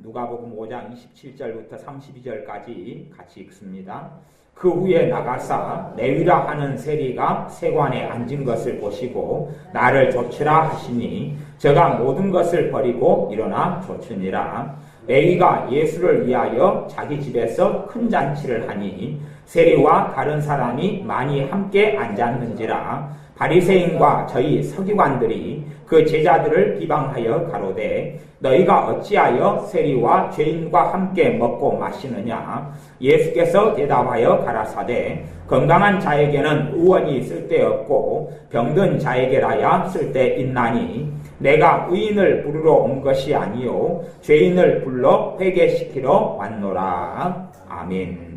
누가복음 5장 27절부터 32절까지 같이 읽습니다. 그 후에 나가사 레위라 하는 세리가 세관에 앉은 것을 보시고 나를 조치라 하시니 저가 모든 것을 버리고 일어나 조치니라 레위가 예수를 위하여 자기 집에서 큰 잔치를 하니 세리와 다른 사람이 많이 함께 앉았는지라 바리새인과 저희 서기관들이 그 제자들을 비방하여 가로되 너희가 어찌하여 세리와 죄인과 함께 먹고 마시느냐 예수께서 대답하여 가라사대 건강한 자에게는 의원이 쓸데없고 병든 자에게라야 쓸데있나니 내가 의인을 부르러 온 것이 아니요 죄인을 불러 회개시키러 왔노라 아멘.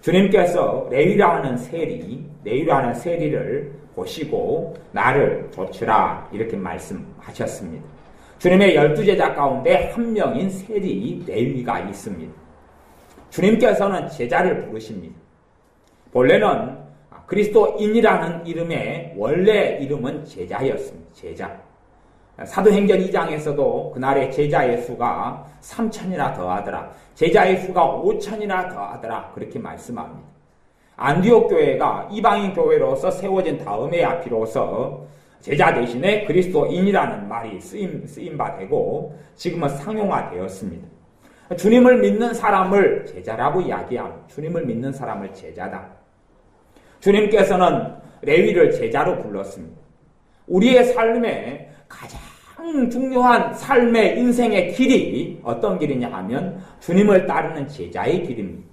주님께서 레위라 하는 세리, 레위라 하는 세리를 보시고 나를 조치라 이렇게 말씀하셨습니다. 주님의 열두 제자 가운데 한 명인 세리 레위가 있습니다. 주님께서는 제자를 부르십니다. 본래는 그리스도인이라는 이름의 원래 이름은 제자였습니다. 제자. 사도행전 2장에서도 그날의 제자의 수가 3천이나 더하더라. 제자의 수가 5천이나 더하더라. 그렇게 말씀합니다. 안디옥 교회가 이방인 교회로서 세워진 다음에야 비로소 제자 대신에 그리스도인이라는 말이 쓰임, 쓰임바 되고 지금은 상용화되었습니다. 주님을 믿는 사람을 제자라고 이야기합니다. 주님을 믿는 사람을 제자다. 주님께서는 레위를 제자로 불렀습니다. 우리의 삶에 가장 중요한 삶의 인생의 길이 어떤 길이냐 하면 주님을 따르는 제자의 길입니다.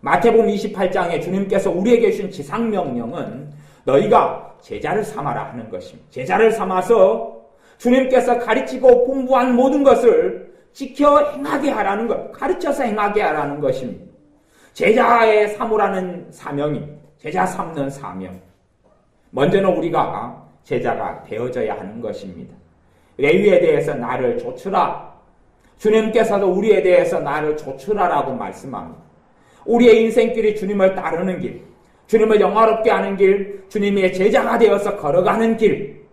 마태복음 28장에 주님께서 우리에게 주신 지상 명령은 너희가 제자를 삼아라 하는 것입니다. 제자를 삼아서 주님께서 가르치고 공부한 모든 것을 지켜 행하게 하라는 것, 가르쳐서 행하게 하라는 것입니다. 제자의 사무라는 사명입니다. 제자 삼는 사명. 먼저는 우리가 제자가 되어져야 하는 것입니다. 레위에 대해서 나를 조추라. 주님께서도 우리에 대해서 나를 조추라라고 말씀합니다. 우리의 인생길이 주님을 따르는 길, 주님을 영화롭게 하는 길, 주님의 제자가 되어서 걸어가는 길,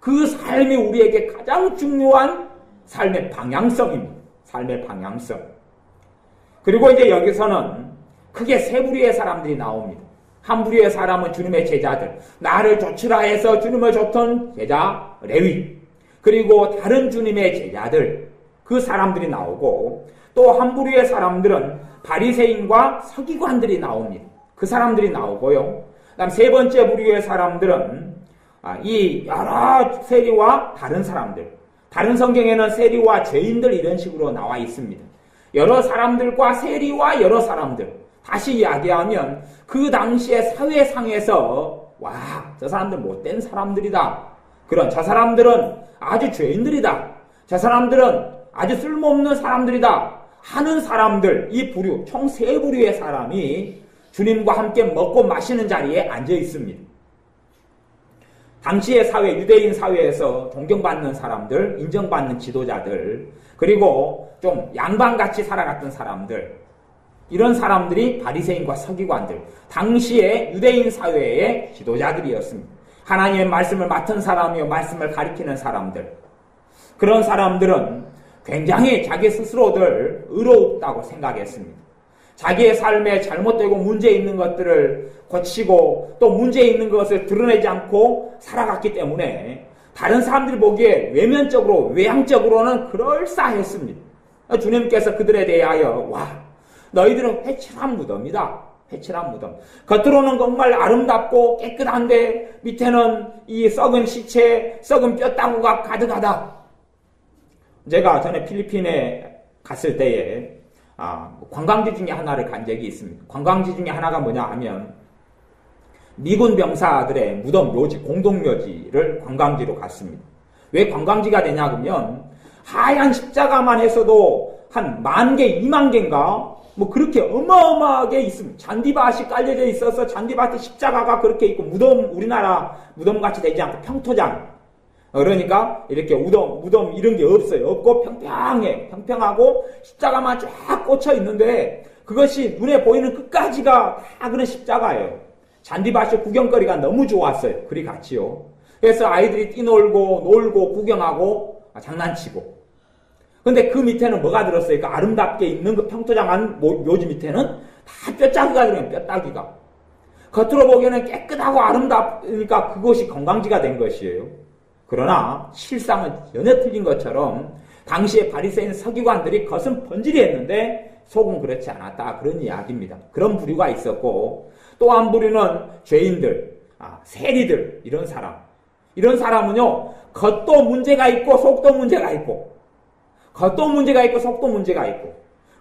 그 삶이 우리에게 가장 중요한 삶의 방향성입니다. 삶의 방향성. 그리고 이제 여기서는 크게 세 부류의 사람들이 나옵니다. 한 부류의 사람은 주님의 제자들, 나를 조치라 해서 주님을 줬던 제자 레위, 그리고 다른 주님의 제자들, 그 사람들이 나오고 또 한 부류의 사람들은 바리새인과 서기관들이 나옵니다. 그 사람들이 나오고요. 그다음 세 번째 부류의 사람들은 아, 이 여러 세리와 다른 사람들, 다른 성경에는 세리와 죄인들 이런 식으로 나와 있습니다. 여러 사람들과 세리와 여러 사람들. 다시 이야기하면 그 당시의 사회상에서 와, 저 사람들 못된 사람들이다. 그런 저 사람들은 아주 죄인들이다. 저 사람들은 아주 쓸모없는 사람들이다. 하는 사람들, 이 부류, 총 세 부류의 사람이 주님과 함께 먹고 마시는 자리에 앉아 있습니다. 당시의 사회, 유대인 사회에서 존경받는 사람들, 인정받는 지도자들, 그리고 좀 양반같이 살아갔던 사람들, 이런 사람들이 바리새인과 서기관들, 당시의 유대인 사회의 지도자들이었습니다. 하나님의 말씀을 맡은 사람이요, 말씀을 가리키는 사람들. 그런 사람들은 굉장히 자기 스스로들 의롭다고 생각했습니다. 자기의 삶에 잘못되고 문제 있는 것들을 고치고 또 문제 있는 것을 드러내지 않고 살아갔기 때문에 다른 사람들이 보기에 외면적으로 외향적으로는 그럴싸했습니다. 주님께서 그들에 대하여 와 너희들은 회칠한 무덤이다. 회칠한 무덤. 겉으로는 정말 아름답고 깨끗한데 밑에는 이 썩은 시체, 썩은 뼈다구가 가득하다. 제가 전에 필리핀에 갔을 때에 아, 관광지 중에 하나를 간 적이 있습니다. 관광지 중에 하나가 뭐냐 하면 미군 병사들의 무덤 묘지, 공동 묘지를 관광지로 갔습니다. 왜 관광지가 되냐 그러면 하얀 십자가만 해서도 한 만 개, 이만 개인가 뭐 그렇게 어마어마하게 있습니다. 잔디밭이 깔려져 있어서 잔디밭에 십자가가 그렇게 있고 무덤 우리나라 무덤 같이 되지 않고 평토장 그러니까 이렇게 무덤 무덤 이런 게 없어요. 없고 평평해 평평하고 십자가만 쫙 꽂혀 있는데 그것이 눈에 보이는 끝까지가 다 그런 십자가예요. 잔디밭이 구경거리가 너무 좋았어요. 그리 같이요. 그래서 아이들이 뛰놀고 놀고 구경하고 장난치고 근데 그 밑에는 뭐가 들었어요? 그 아름답게 있는 그 평토장한 묘지 밑에는 다 뼈짜기가 들어요, 뼈따기가. 겉으로 보기에는 깨끗하고 아름답으니까 그것이 건강지가 된 것이에요. 그러나 실상은 전혀 틀린 것처럼 당시에 바리새인 서기관들이 겉은 번지리했는데 속은 그렇지 않았다 그런 이야기입니다. 그런 부류가 있었고 또 한 부류는 죄인들, 아, 세리들 이런 사람. 이런 사람은요 겉도 문제가 있고 속도 문제가 있고 겉도 문제가 있고 속도 문제가 있고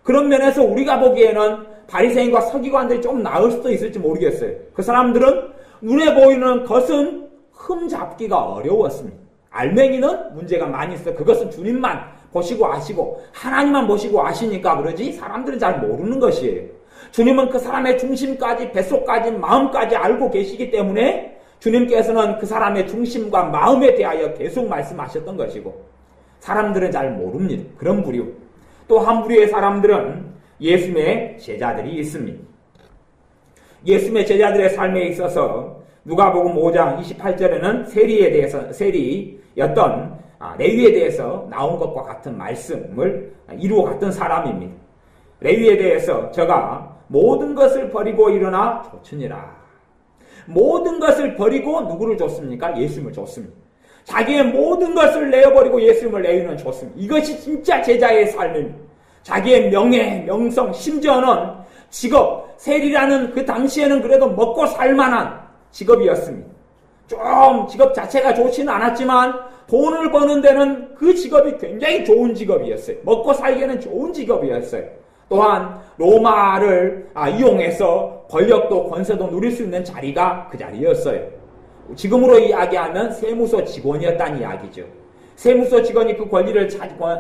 그런 면에서 우리가 보기에는 바리새인과 서기관들이 좀 나을 수도 있을지 모르겠어요. 그 사람들은 눈에 보이는 것은 흠 잡기가 어려웠습니다. 알맹이는 문제가 많이 있어요. 그것은 주님만 보시고 아시고 하나님만 보시고 아시니까 그러지 사람들은 잘 모르는 것이에요. 주님은 그 사람의 중심까지 뱃속까지 마음까지 알고 계시기 때문에 주님께서는 그 사람의 중심과 마음에 대하여 계속 말씀하셨던 것이고 사람들은 잘 모릅니다. 그런 부류. 또 한 부류의 사람들은 예수님의 제자들이 있습니다. 예수님의 제자들의 삶에 있어서 누가복음 5장 28절에는 세리에 대해서 세리였던 아, 레위에 대해서 나온 것과 같은 말씀을 이루어 갔던 사람입니다. 레위에 대해서 저가 모든 것을 버리고 일어나 좋으니라. 모든 것을 버리고 누구를 줬습니까? 예수님을 줬습니다. 자기의 모든 것을 내어버리고 예수님을 내유는 줬습니다. 이것이 진짜 제자의 삶입니다. 자기의 명예, 명성, 심지어는 직업, 세리라는 그 당시에는 그래도 먹고 살만한 직업이었습니다. 좀 직업 자체가 좋지는 않았지만 돈을 버는 데는 그 직업이 굉장히 좋은 직업이었어요. 먹고 살기에는 좋은 직업이었어요. 또한 로마를 아, 이용해서 권력도 권세도 누릴 수 있는 자리가 그 자리였어요. 지금으로 이야기하면 세무서 직원이었다는 이야기죠. 세무서 직원이 그 권리를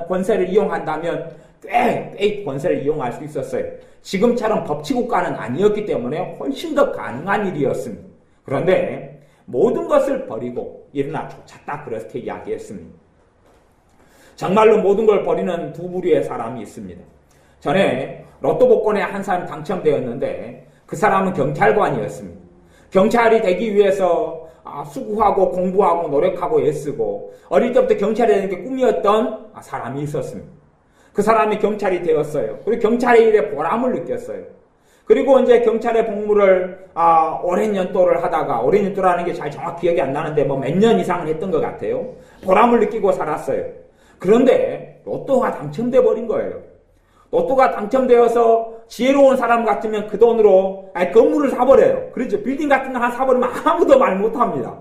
권세를 이용한다면 꽤, 꽤 권세를 이용할 수 있었어요. 지금처럼 법치국가는 아니었기 때문에 훨씬 더 가능한 일이었습니다. 그런데 모든 것을 버리고 일어나 쫓았다 그렇게 이야기했습니다. 정말로 모든 걸 버리는 두 부류의 사람이 있습니다. 전에 로또 복권에 한 사람 당첨되었는데 그 사람은 경찰관이었습니다. 경찰이 되기 위해서 아, 수고하고 공부하고 노력하고 애쓰고 어릴 때부터 경찰이 되는 게 꿈이었던 사람이 있었습니다. 그 사람이 경찰이 되었어요. 그리고 경찰의 일에 보람을 느꼈어요. 그리고 이제 경찰의 복무를 아, 오랜 연도를 하다가 오랜 연도라는 게 잘 정확히 기억이 안 나는데 뭐 몇 년 이상은 했던 것 같아요. 보람을 느끼고 살았어요. 그런데 로또가 당첨돼 버린 거예요. 로또가 당첨되어서 지혜로운 사람 같으면 그 돈으로 아니, 건물을 사버려요. 그렇죠. 빌딩 같은 거 하나 사버리면 아무도 말 못합니다.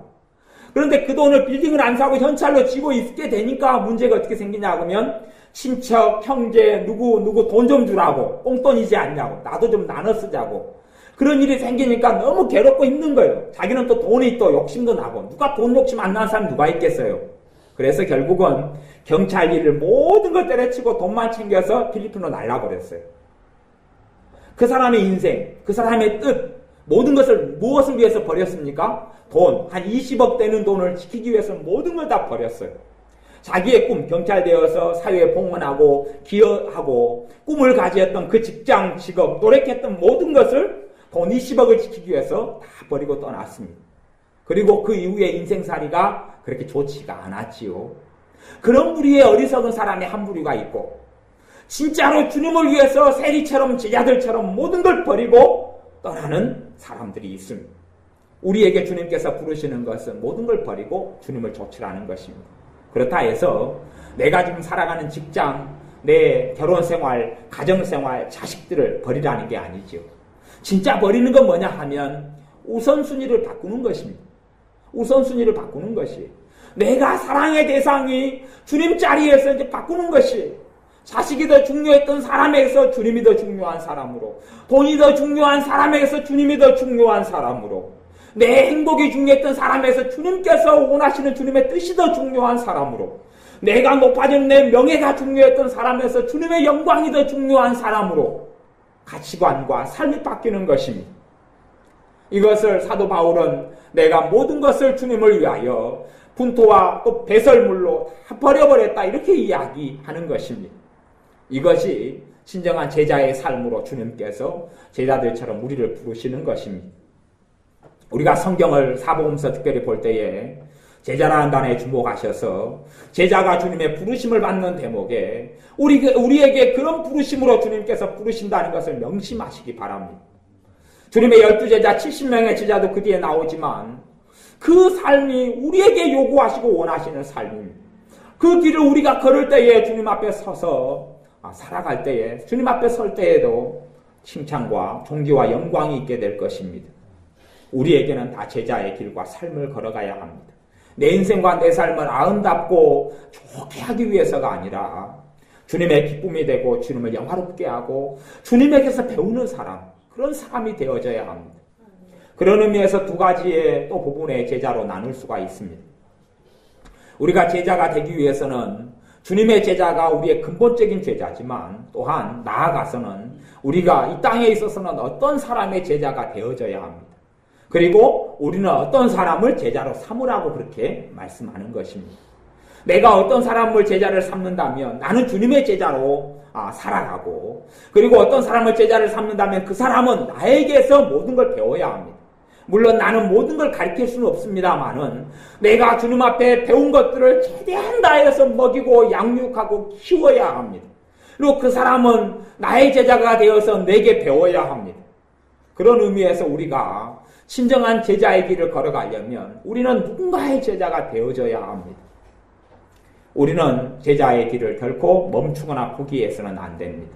그런데 그 돈을 빌딩을 안 사고 현찰로 쥐고 있게 되니까 문제가 어떻게 생기냐 그러면 친척, 형제, 누구, 누구 돈 좀 주라고. 꽁돈이지 않냐고. 나도 좀 나눠 쓰자고. 그런 일이 생기니까 너무 괴롭고 힘든 거예요. 자기는 또 돈이 또 욕심도 나고. 누가 돈 욕심 안 나는 사람 누가 있겠어요? 그래서 결국은 경찰 일을 모든 걸 때려치고 돈만 챙겨서 필리핀으로 날라버렸어요. 그 사람의 인생, 그 사람의 뜻, 모든 것을 무엇을 위해서 버렸습니까? 돈, 한 20억 되는 돈을 지키기 위해서 모든 걸 다 버렸어요. 자기의 꿈, 경찰 되어서 사회에 봉헌하고 기여하고 꿈을 가지었던 그 직장, 직업, 노력했던 모든 것을 돈 20억을 지키기 위해서 다 버리고 떠났습니다. 그리고 그 이후에 인생살이가 그렇게 좋지가 않았지요. 그런 부류의 어리석은 사람의 한 부류가 있고, 진짜로 주님을 위해서 세리처럼 제자들처럼 모든 걸 버리고 떠나는 사람들이 있습니다. 우리에게 주님께서 부르시는 것은 모든 걸 버리고 주님을 좇으라는 것입니다. 그렇다 해서 내가 지금 살아가는 직장, 내 결혼 생활, 가정 생활, 자식들을 버리라는 게 아니죠. 진짜 버리는 건 뭐냐 하면 우선순위를 바꾸는 것입니다. 우선순위를 바꾸는 것이 내가 사랑의 대상이 주님 자리에서 이제 바꾸는 것이 자식이 더 중요했던 사람에게서 주님이 더 중요한 사람으로 돈이 더 중요한 사람에게서 주님이 더 중요한 사람으로 내 행복이 중요했던 사람에서 주님께서 원하시는 주님의 뜻이 더 중요한 사람으로 내가 높아진 내 명예가 중요했던 사람에서 주님의 영광이 더 중요한 사람으로 가치관과 삶이 바뀌는 것입니다. 이것을 사도 바울은 내가 모든 것을 주님을 위하여 분토와 또 배설물로 다 버려버렸다 이렇게 이야기하는 것입니다. 이것이 진정한 제자의 삶으로 주님께서 제자들처럼 우리를 부르시는 것입니다. 우리가 성경을 사복음서 특별히 볼 때에 제자라는 단어에 주목하셔서 제자가 주님의 부르심을 받는 대목에 우리, 우리에게 그런 부르심으로 주님께서 부르신다는 것을 명심하시기 바랍니다. 주님의 열두 제자 70명의 제자도 그 뒤에 나오지만 그 삶이 우리에게 요구하시고 원하시는 삶입니다. 그 길을 우리가 걸을 때에 주님 앞에 서서 아, 살아갈 때에 주님 앞에 설 때에도 칭찬과 존귀와 영광이 있게 될 것입니다. 우리에게는 다 제자의 길과 삶을 걸어가야 합니다. 내 인생과 내 삶을 아름답고 좋게 하기 위해서가 아니라 주님의 기쁨이 되고 주님을 영화롭게 하고 주님에게서 배우는 사람, 그런 사람이 되어져야 합니다. 그런 의미에서 두 가지의 또 부분의 제자로 나눌 수가 있습니다. 우리가 제자가 되기 위해서는 주님의 제자가 우리의 근본적인 제자지만 또한 나아가서는 우리가 이 땅에 있어서는 어떤 사람의 제자가 되어져야 합니다. 그리고 우리는 어떤 사람을 제자로 삼으라고 그렇게 말씀하는 것입니다. 내가 어떤 사람을 제자를 삼는다면 나는 주님의 제자로 아, 살아가고 그리고 어떤 사람을 제자를 삼는다면 그 사람은 나에게서 모든 걸 배워야 합니다. 물론 나는 모든 걸 가르칠 수는 없습니다만은 내가 주님 앞에 배운 것들을 최대한 다해서 먹이고 양육하고 키워야 합니다. 그리고 그 사람은 나의 제자가 되어서 내게 배워야 합니다. 그런 의미에서 우리가 진정한 제자의 길을 걸어가려면 우리는 누군가의 제자가 되어져야 합니다. 우리는 제자의 길을 결코 멈추거나 포기해서는 안 됩니다.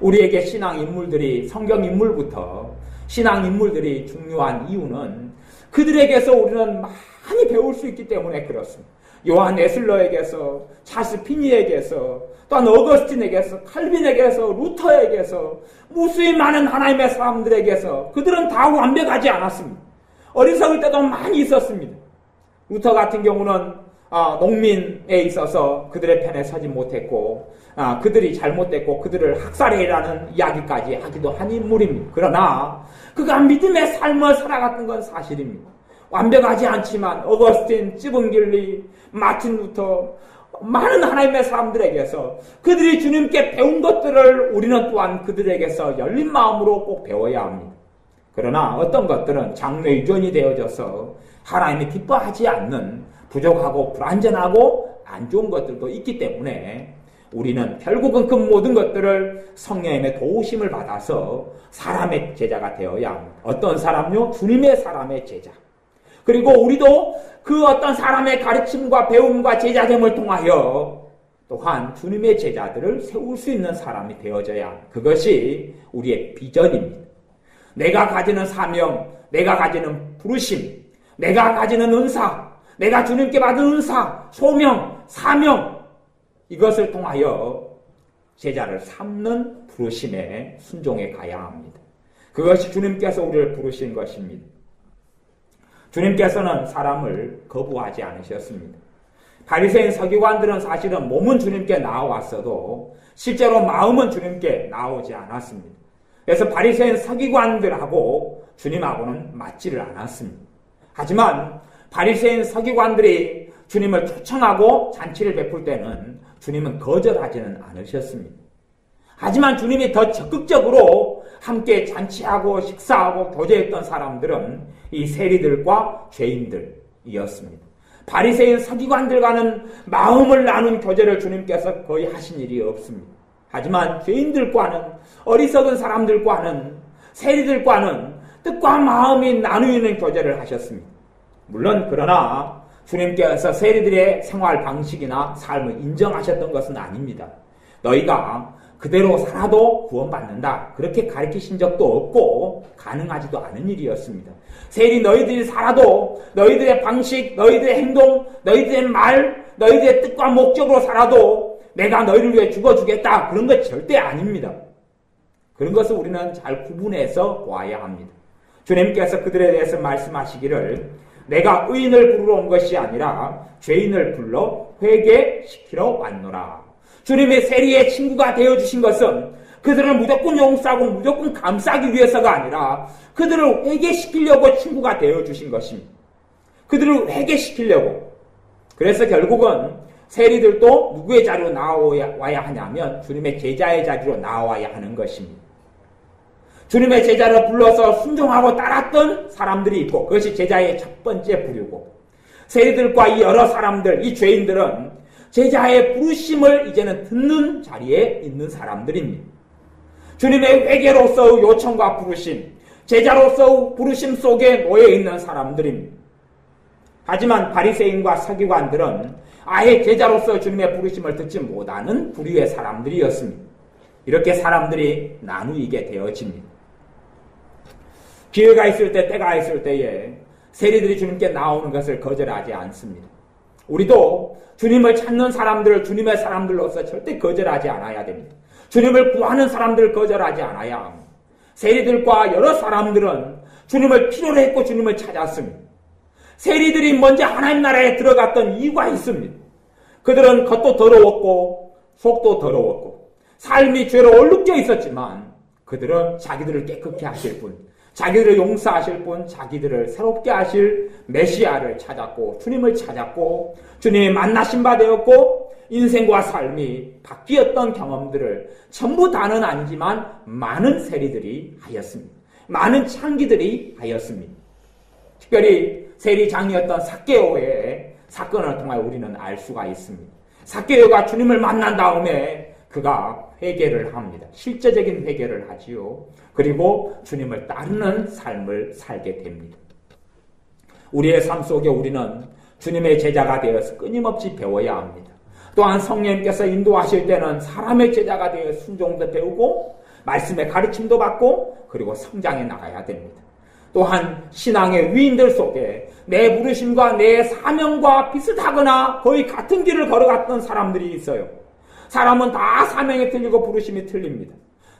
우리에게 신앙 인물들이 성경 인물부터 신앙 인물들이 중요한 이유는 그들에게서 우리는 많이 배울 수 있기 때문에 그렇습니다. 요한 에슬러에게서, 차스 피니에게서, 또한 어거스틴에게서, 칼빈에게서, 루터에게서, 무수히 많은 하나님의 사람들에게서 그들은 다 완벽하지 않았습니다. 어리석을 때도 많이 있었습니다. 루터 같은 경우는 아, 농민에 있어서 그들의 편에 서지 못했고 아, 그들이 잘못됐고 그들을 학살해라는 이야기까지 하기도 한 인물입니다. 그러나 그가 믿음의 삶을 살아갔던 건 사실입니다. 완벽하지 않지만 어거스틴, 찌븐길리, 마틴 루터 많은 하나님의 사람들에게서 그들이 주님께 배운 것들을 우리는 또한 그들에게서 열린 마음으로 꼭 배워야 합니다. 그러나 어떤 것들은 장래 유전이 되어져서 하나님이 기뻐하지 않는 부족하고 불완전하고 안 좋은 것들도 있기 때문에 우리는 결국은 그 모든 것들을 성령님의 도우심을 받아서 사람의 제자가 되어야 합니다. 어떤 사람요? 주님의 사람의 제자. 그리고 우리도 그 어떤 사람의 가르침과 배움과 제자됨을 통하여 또한 주님의 제자들을 세울 수 있는 사람이 되어져야 합니다. 그것이 우리의 비전입니다. 내가 가지는 사명, 내가 가지는 부르심, 내가 가지는 은사, 내가 주님께 받은 은사, 소명, 사명, 이것을 통하여 제자를 삼는 부르심에 순종해 가야 합니다. 그것이 주님께서 우리를 부르신 것입니다. 주님께서는 사람을 거부하지 않으셨습니다. 바리새인 서기관들은 사실은 몸은 주님께 나와왔어도 실제로 마음은 주님께 나오지 않았습니다. 그래서 바리새인 서기관들하고 주님하고는 맞지를 않았습니다. 하지만 바리새인 서기관들이 주님을 초청하고 잔치를 베풀 때는 주님은 거절하지는 않으셨습니다. 하지만 주님이 더 적극적으로 함께 잔치하고 식사하고 교제했던 사람들은 이 세리들과 죄인들이었습니다. 바리새인 서기관들과는 마음을 나눈 교제를 주님께서 거의 하신 일이 없습니다. 하지만 죄인들과는 어리석은 사람들과는 세리들과는 뜻과 마음이 나누는 교제를 하셨습니다. 물론 그러나 주님께서 세리들의 생활 방식이나 삶을 인정하셨던 것은 아닙니다. 너희가 그대로 살아도 구원받는다. 그렇게 가르치신 적도 없고 가능하지도 않은 일이었습니다. 세리 너희들이 살아도 너희들의 방식, 너희들의 행동, 너희들의 말, 너희들의 뜻과 목적으로 살아도 내가 너희를 위해 죽어주겠다. 그런 것 절대 아닙니다. 그런 것을 우리는 잘 구분해서 보아야 합니다. 주님께서 그들에 대해서 말씀하시기를 내가 의인을 부르러 온 것이 아니라 죄인을 불러 회개시키러 왔노라. 주님의 세리의 친구가 되어주신 것은 그들을 무조건 용서하고 무조건 감싸기 위해서가 아니라 그들을 회개시키려고 친구가 되어주신 것입니다. 그들을 회개시키려고. 그래서 결국은 세리들도 누구의 자리로 나와야 하냐면 주님의 제자의 자리로 나와야 하는 것입니다. 주님의 제자를 불러서 순종하고 따랐던 사람들이 있고 그것이 제자의 첫 번째 부류고 세리들과 이 여러 사람들, 이 죄인들은 제자의 부르심을 이제는 듣는 자리에 있는 사람들입니다. 주님의 회개로서의 요청과 부르심, 제자로서의 부르심 속에 놓여 있는 사람들입니다. 하지만 바리새인과 서기관들은 아예 제자로서 주님의 부르심을 듣지 못하는 부류의 사람들이었습니다. 이렇게 사람들이 나누이게 되어집니다. 기회가 있을 때, 때가 있을 때에 세리들이 주님께 나오는 것을 거절하지 않습니다. 우리도 주님을 찾는 사람들을 주님의 사람들로서 절대 거절하지 않아야 됩니다. 주님을 구하는 사람들을 거절하지 않아야 합니다. 세리들과 여러 사람들은 주님을 필요로 했고 주님을 찾았습니다. 세리들이 먼저 하나님 나라에 들어갔던 이유가 있습니다. 그들은 겉도 더러웠고 속도 더러웠고 삶이 죄로 얼룩져 있었지만 그들은 자기들을 깨끗게 하실 분, 자기들을 용서하실 분, 자기들을 새롭게 하실 메시아를 찾았고 주님을 찾았고 주님이 만나신 바 되었고 인생과 삶이 바뀌었던 경험들을 전부 다는 아니지만 많은 세리들이 하였습니다. 많은 창기들이 하였습니다. 특별히 세리장이었던 사케오의 사건을 통해 우리는 알 수가 있습니다. 사케오가 주님을 만난 다음에 그가 회개를 합니다. 실제적인 회개를 하지요. 그리고 주님을 따르는 삶을 살게 됩니다. 우리의 삶 속에 우리는 주님의 제자가 되어서 끊임없이 배워야 합니다. 또한 성령님께서 인도하실 때는 사람의 제자가 되어 순종도 배우고 말씀의 가르침도 받고 그리고 성장해 나가야 됩니다. 또한 신앙의 위인들 속에 내 부르심과 내 사명과 비슷하거나 거의 같은 길을 걸어갔던 사람들이 있어요. 사람은 다 사명이 틀리고 부르심이 틀립니다.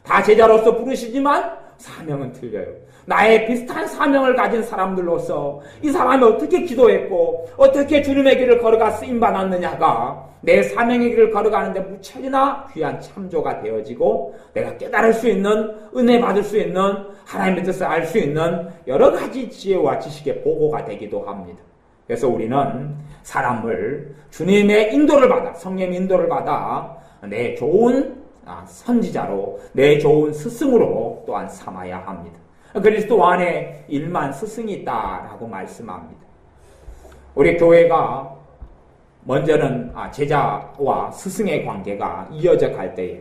다 제자로서 부르시지만 사명은 틀려요. 나의 비슷한 사명을 가진 사람들로서 이 사람이 어떻게 기도했고 어떻게 주님의 길을 걸어가 쓰임 받았느냐가 내 사명의 길을 걸어가는데 무척이나 귀한 참조가 되어지고 내가 깨달을 수 있는 은혜 받을 수 있는 하나님의 뜻을 알 수 있는 여러 가지 지혜와 지식의 보고가 되기도 합니다. 그래서 우리는 사람을 주님의 인도를 받아 성령 인도를 받아 내 좋은 아, 선지자로 내 좋은 스승으로 또한 삼아야 합니다. 그리스도 안에 일만 스승이 있다라고 말씀합니다. 우리 교회가 먼저는 아, 제자와 스승의 관계가 이어져 갈 때에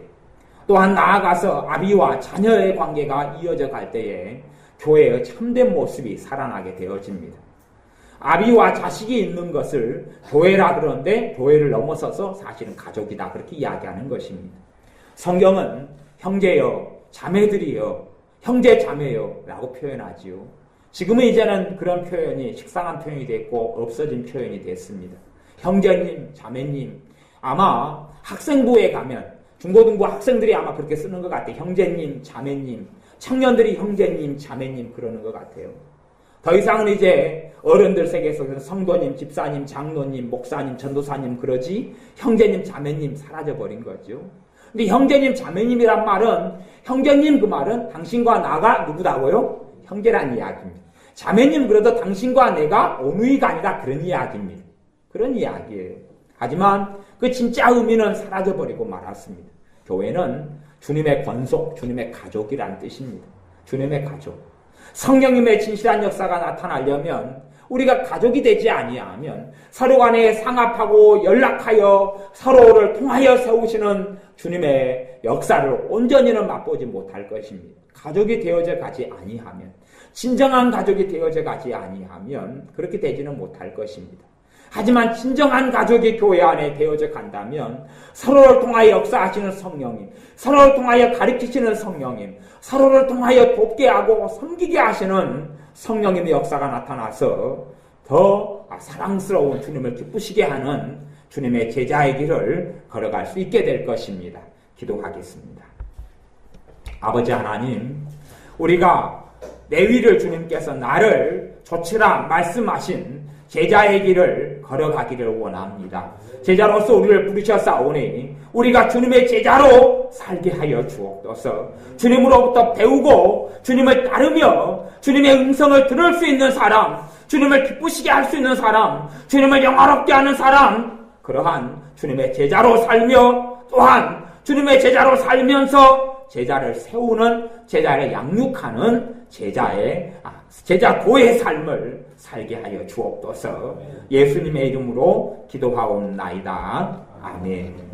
또한 나아가서 아비와 자녀의 관계가 이어져 갈 때에 교회의 참된 모습이 살아나게 되어집니다. 아비와 자식이 있는 것을 교회라 그러는데 교회를 넘어서서 사실은 가족이다 그렇게 이야기하는 것입니다. 성경은 형제여 자매들이여 형제 자매여 라고 표현하지요. 지금은 이제는 그런 표현이 식상한 표현이 됐고 없어진 표현이 됐습니다. 형제님, 자매님 아마 학생부에 가면 중고등부 학생들이 아마 그렇게 쓰는 것 같아요. 형제님, 자매님 청년들이 형제님, 자매님 그러는 것 같아요. 더 이상은 이제 어른들 세계에서 성도님, 집사님, 장로님, 목사님, 전도사님 그러지 형제님, 자매님 사라져버린 거죠. 근데 형제님, 자매님이란 말은 형제님 그 말은 당신과 나가 누구다고요? 형제란 이야기입니다. 자매님 그래도 당신과 내가 어느이가 아니라 그런 이야기입니다. 그런 이야기예요. 하지만 그 진짜 의미는 사라져버리고 말았습니다. 교회는 주님의 권속, 주님의 가족이라는 뜻입니다. 주님의 가족. 성령님의 진실한 역사가 나타나려면 우리가 가족이 되지 아니하면 서로 간에 상합하고 연락하여 서로를 통하여 세우시는 주님의 역사를 온전히는 맛보지 못할 것입니다. 가족이 되어져 가지 아니하면 진정한 가족이 되어져 가지 아니하면 그렇게 되지는 못할 것입니다. 하지만 진정한 가족이 교회 안에 되어져 간다면 서로를 통하여 역사하시는 성령님, 서로를 통하여 가르치시는 성령님, 서로를 통하여 돕게 하고 섬기게 하시는 성령님의 역사가 나타나서 더 사랑스러운 주님을 기쁘시게 하는 주님의 제자의 길을 걸어갈 수 있게 될 것입니다. 기도하겠습니다. 아버지 하나님, 우리가 내 위를 주님께서 나를 조치라 말씀하신 제자의 길을 걸어가기를 원합니다. 제자로서 우리를 부르셨사오니 우리가 주님의 제자로 살게 하여 주옵소서. 주님으로부터 배우고 주님을 따르며 주님의 음성을 들을 수 있는 사람, 주님을 기쁘시게 할 수 있는 사람, 주님을 영화롭게 하는 사람, 그러한 주님의 제자로 살며 또한 주님의 제자로 살면서 제자를 세우는 제자를 양육하는 제자의 아, 제자도의 삶을 살게 하여 주옵소서. 예수님의 이름으로 기도하옵나이다. 아멘.